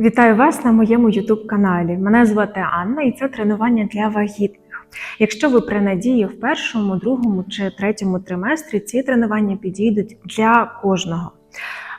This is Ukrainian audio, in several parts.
Вітаю вас на моєму youtube каналі. Мене звати Анна і це тренування для вагітних. Якщо ви при надії в першому, другому чи третьому триместрі, ці тренування підійдуть для кожного.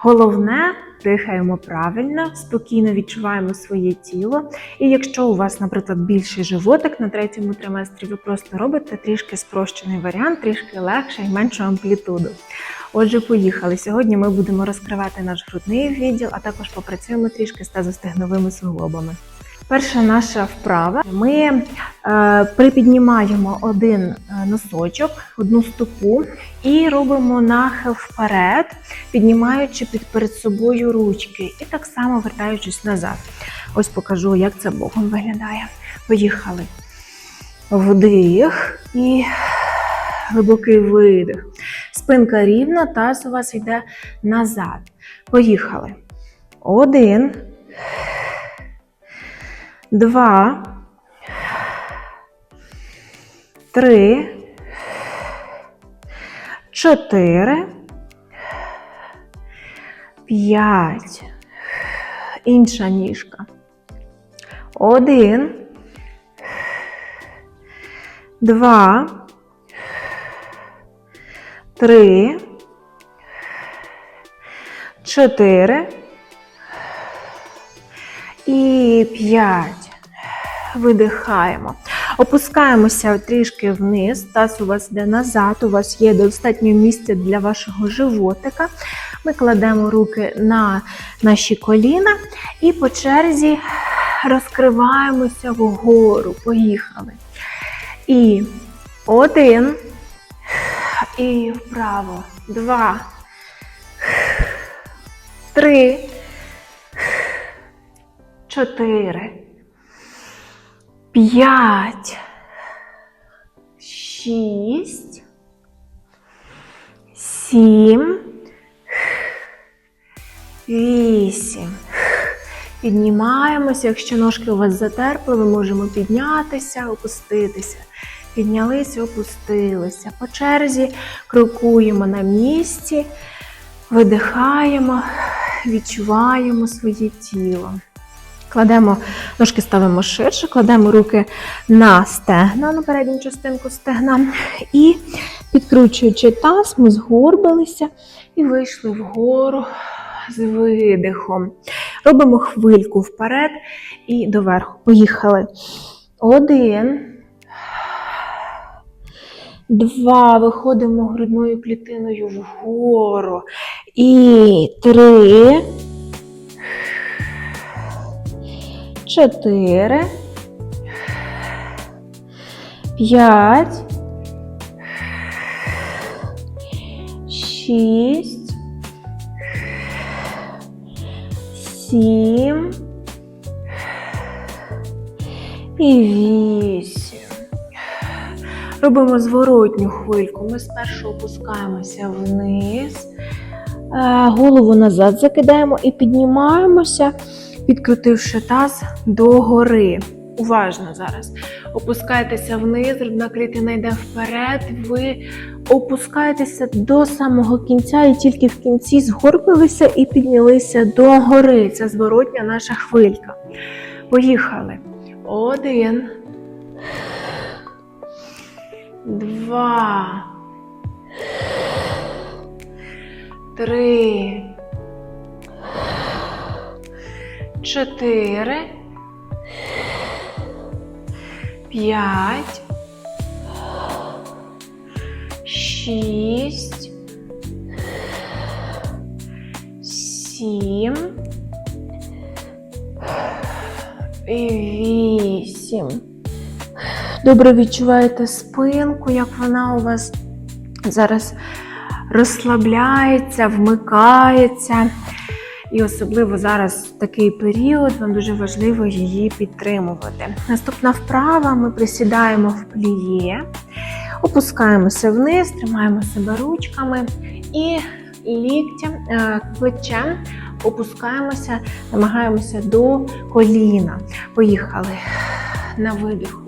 Головне, дихаємо правильно, спокійно відчуваємо своє тіло. І якщо у вас, наприклад, більший животик на третьому триместрі, ви просто робите трішки спрощений варіант, трішки легше і меншу амплітуду. Отже, поїхали. Сьогодні ми будемо розкривати наш грудний відділ, а також попрацюємо трішки з тазостегновими суглобами. Перша наша вправа. Ми е, припіднімаємо один е, носочок, одну стопу і робимо нахил вперед, піднімаючи під перед собою ручки, і так само вертаючись назад. Ось покажу, як це боком виглядає. Поїхали. Вдих і глибокий видих. Спинка рівна, таз у вас йде назад. Поїхали. Один. Два. Три. Чотири. П'ять. Інша ніжка. Один. Два три, чотири і п'ять. Видихаємо. Опускаємося трішки вниз, таз у вас йде назад, у вас є достатньо місця для вашого животика. Ми кладемо руки на наші коліна і по черзі розкриваємося вгору. Поїхали. І один. І вправо. Два. Три. Чотири. П'ять. Шість. Сім. Вісім. Піднімаємося. Якщо ножки у вас затерпли, ми можемо піднятися, опуститися. Піднялися, опустилися. По черзі крокуємо на місці, видихаємо, відчуваємо своє тіло. Кладемо, ножки ставимо ширше, кладемо руки на стегна, на передню частинку стегна. І підкручуючи таз, ми згорбилися і вийшли вгору з видихом. Робимо хвильку вперед і доверху. Поїхали. Один. Два. Виходимо грудною клітиною вгору. І три. Чотири. П'ять. Шість. Сім. І вісім. Робимо зворотню хвильку. Ми спершу опускаємося вниз, е, голову назад закидаємо і піднімаємося, підкрутивши таз догори. Уважно зараз. Опускайтеся вниз, грудна клітина йде вперед. Ви опускаєтеся до самого кінця, і тільки в кінці згорбилися і піднялися догори. Це зворотня наша хвилька. Поїхали. Один. Два. Три. Чотири. П'ять. Шість. Сім. І вісім. Добре відчуваєте спинку, як вона у вас зараз розслабляється, вмикається. І особливо зараз в такий період вам дуже важливо її підтримувати. Наступна вправа: ми присідаємо в пліє, опускаємося вниз, тримаємо себе ручками і ліктям, е, плечем опускаємося, намагаємося до коліна. Поїхали на видиху.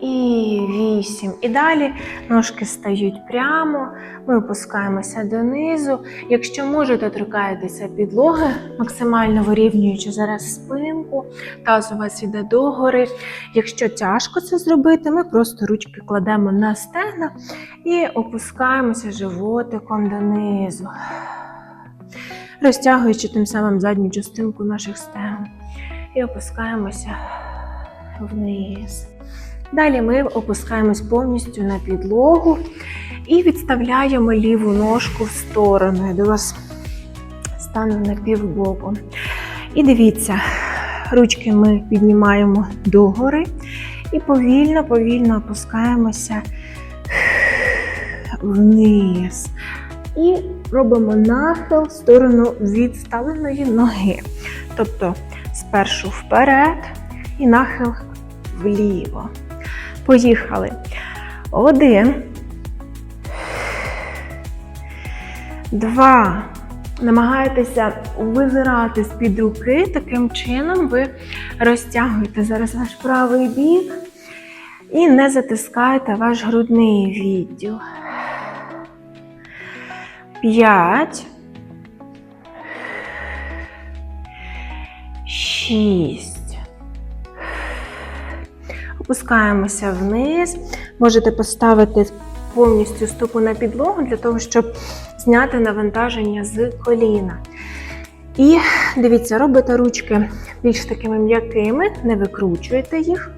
і вісім. І далі ножки стають прямо, ми опускаємося донизу. Якщо можете, торкаєтеся підлоги, максимально вирівнюючи зараз спинку, таз у вас іде догори. Якщо тяжко це зробити, ми просто ручки кладемо на стегна і опускаємося животиком донизу, розтягуючи тим самим задню частинку наших стегон. І опускаємося вниз. Далі ми опускаємось повністю на підлогу і відставляємо ліву ножку в сторону. Я до вас стану на півбоку. І дивіться, ручки ми піднімаємо догори і повільно, повільно опускаємося вниз. І робимо нахил в сторону відставленої ноги. Тобто спершу вперед і нахил вліво. Поїхали. Один. Два. Намагайтеся визирати з-під руки. Таким чином ви розтягуєте зараз ваш правий бік і не затискаєте ваш грудний відділ. П'ять. Шість. Опускаємося вниз. Можете поставити повністю стопу на підлогу для того, щоб зняти навантаження з коліна. І дивіться, робите ручки більш такими м'якими, не викручуєте їх.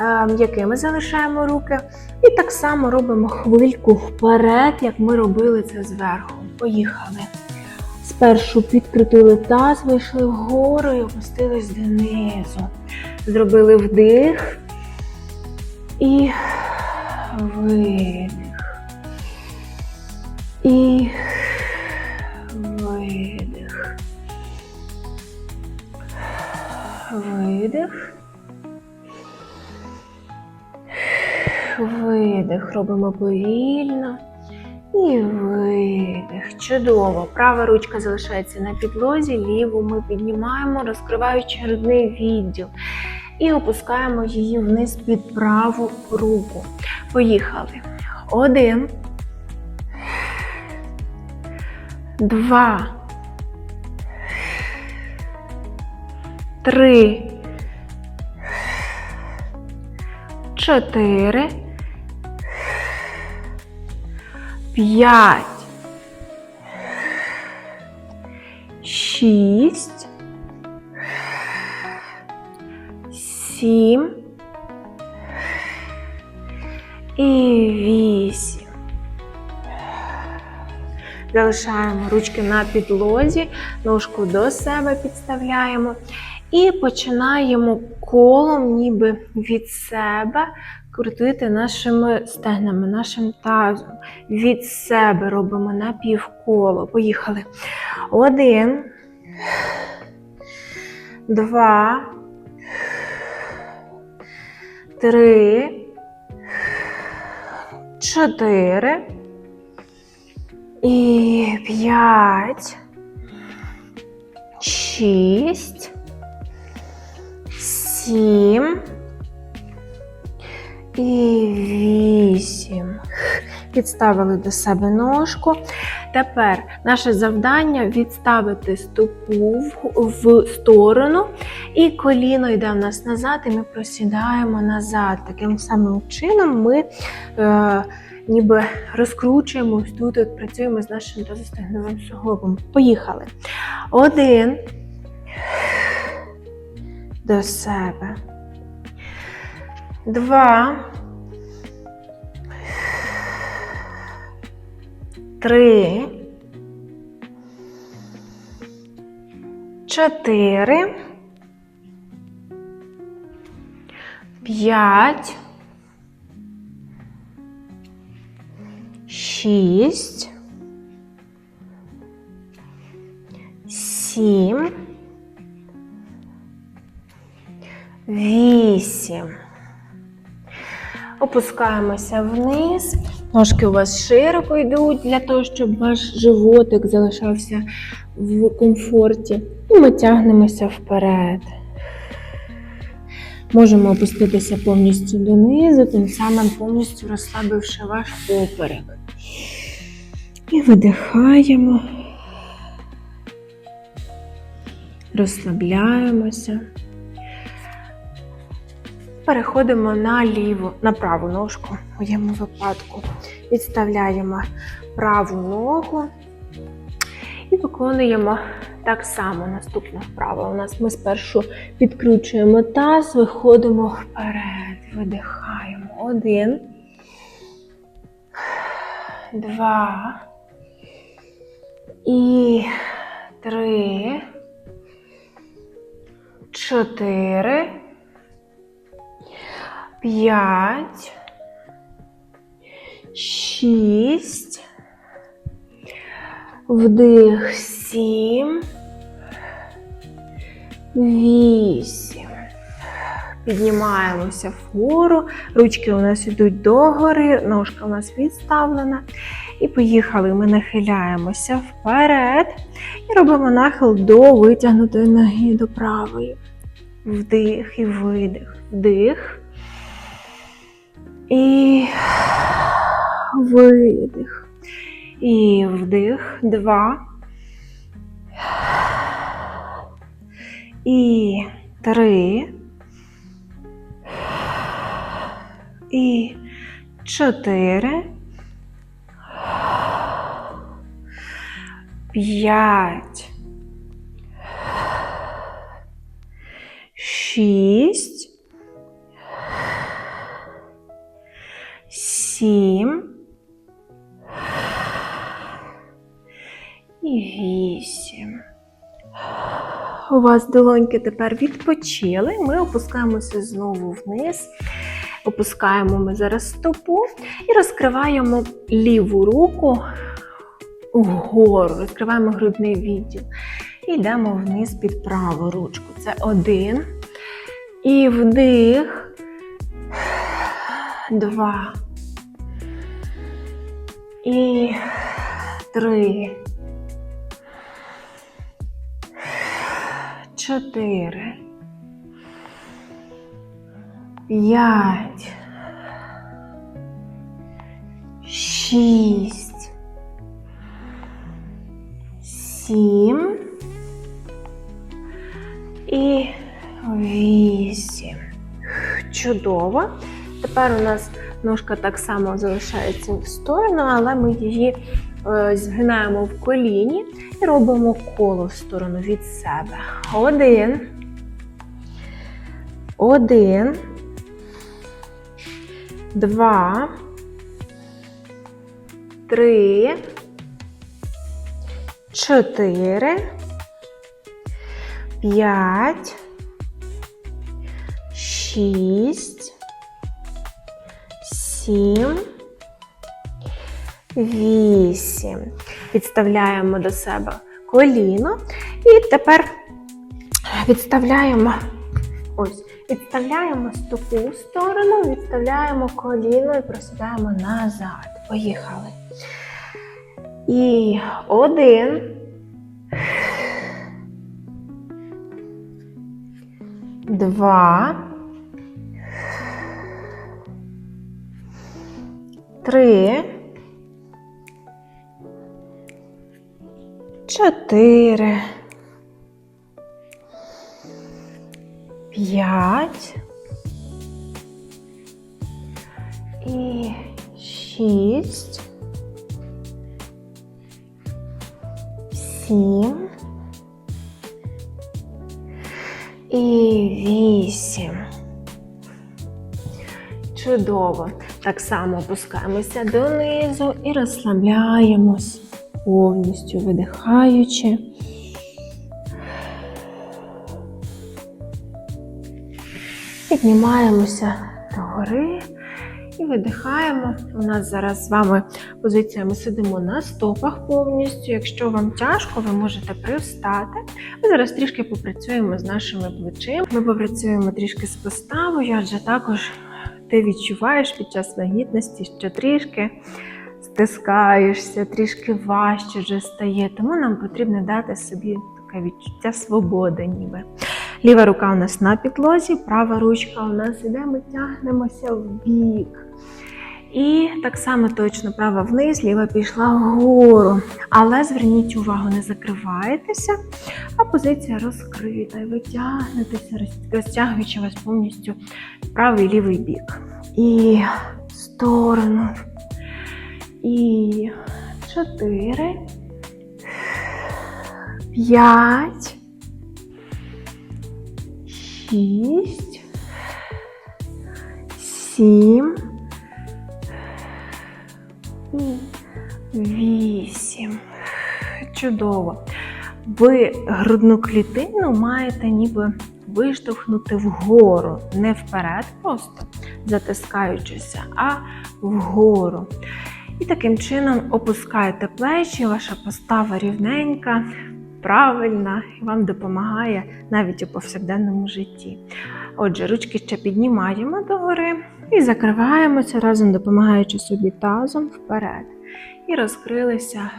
Е, М'якими залишаємо руки. І так само робимо хвильку вперед, як ми робили це зверху. Поїхали. Спершу підкрутили таз, вийшли вгору і опустились донизу. Зробили вдих і видих. І видих. Видих. Видих. Робимо повільно. І видих. Чудово. Права ручка залишається на підлозі, ліву ми піднімаємо, розкриваючи грудний відділ. І опускаємо її вниз під праву руку. Поїхали. Один. Два. Три. Чотири. П'ять. Шість. Сім. І вісім. Залишаємо ручки на підлозі, ножку до себе підставляємо і починаємо колом, ніби від себе, крутити нашими стегнами, нашим тазом. Від себе робимо напівколо. Поїхали. Один, два, три, чотири. І п'ять, шість, сім і вісім. Підставили до себе ножку. Тепер наше завдання відставити стопу в, сторону, і коліно йде в нас назад, і ми просідаємо назад. Таким самим чином ми. Е, ніби розкручуємось тут, от працюємо з нашим тазостегновим суглобом. Поїхали. Один. До себе. Два. Три. Чотири. П'ять. шість, сім, вісім. Опускаємося вниз. Ножки у вас широко йдуть для того, щоб ваш животик залишався в комфорті. І ми тягнемося вперед. Можемо опуститися повністю донизу, тим самим повністю розслабивши ваш поперек. І видихаємо. Розслабляємося. Переходимо на ліву, на праву ножку в моєму випадку. Відставляємо праву ногу і виконуємо так само наступна вправа. У нас ми спершу підкручуємо таз, виходимо вперед, видихаємо. Один, два і три, чотири, п'ять, шість. Вдих сім. Вісім. Піднімаємося вгору. Ручки у нас йдуть догори, ножка у нас відставлена. І поїхали. Ми нахиляємося вперед і робимо нахил до витягнутої ноги до правої. Вдих і видих. Вдих. І видих. І вдих. Два. І три. І чотири. П'ять. Шість. Сім. І вісім. У вас долоньки тепер відпочили. Ми опускаємося знову вниз. Опускаємо ми зараз стопу і розкриваємо ліву руку вгору, розкриваємо грудний відділ. І йдемо вниз під праву ручку. Це один. І вдих. Два. І три. Чотири. П'ять. Шість. Сім. І вісім. Чудово. Тепер у нас ножка так само залишається в сторону, але ми її е, згинаємо в коліні і робимо коло в сторону від себе. Один. Один. Два. Три. Чотири. П'ять. Шість. Сім. Вісім. Підставляємо до себе коліно. І тепер відставляємо ось, відставляємо стопу в сторону, відставляємо коліно і просідаємо назад. Поїхали. І один. Два. Три. Чотири. П'ять. І шість. Сім. І вісім. Чудово. Так само опускаємося донизу і розслабляємось повністю видихаючи. Піднімаємося догори і видихаємо. У нас зараз з вами позиція. Ми сидимо на стопах повністю. Якщо вам тяжко, ви можете привстати. Ми зараз трішки попрацюємо з нашими плечима. Ми попрацюємо трішки з поставою, адже також ти відчуваєш під час вагітності, що трішки стискаєшся, трішки важче вже стає. Тому нам потрібно дати собі таке відчуття свободи, ніби. Ліва рука у нас на підлозі, права ручка у нас іде, ми тягнемося в бік. І так само точно права вниз, ліва пішла вгору. Але зверніть увагу, не закривайтеся, а позиція розкрита. І ви тягнетеся, розтягуючи вас повністю правий лівий бік. І сторону. І чотири. П'ять. Шість. Сім. Вісім. Чудово. Ви грудну клітину маєте ніби виштовхнути вгору, не вперед, просто затискаючися, а вгору. І таким чином опускаєте плечі, ваша постава рівненька, правильна і вам допомагає навіть у повсякденному житті. Отже, ручки ще піднімаємо догори і закриваємося разом, допомагаючи собі тазом вперед. І розкрилися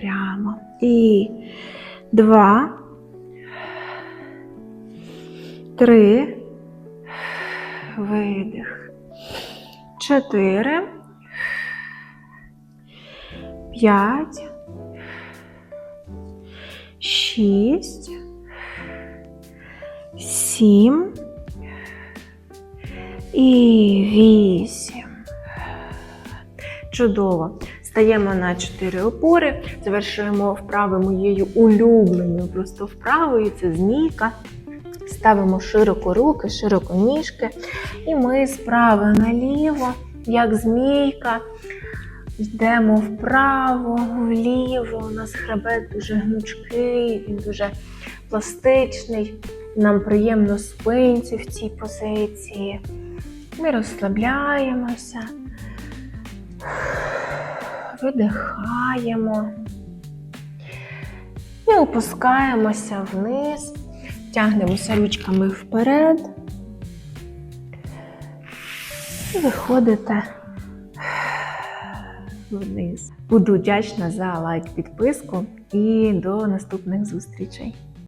прямо. І два, три, видих, чотири, п'ять, шість, сім і вісім. Чудово. Стаємо на чотири опори, завершуємо вправи моєю улюбленою просто вправою. Це змійка. Ставимо широко руки, широко ніжки. І ми справа наліво, як змійка. Йдемо вправо, вліво. У нас хребет дуже гнучкий, він дуже пластичний. Нам приємно спинці в цій позиції. Ми розслабляємося, видихаємо і опускаємося вниз, тягнемося ручками вперед і виходите вниз. Буду вдячна за лайк, підписку і до наступних зустрічей.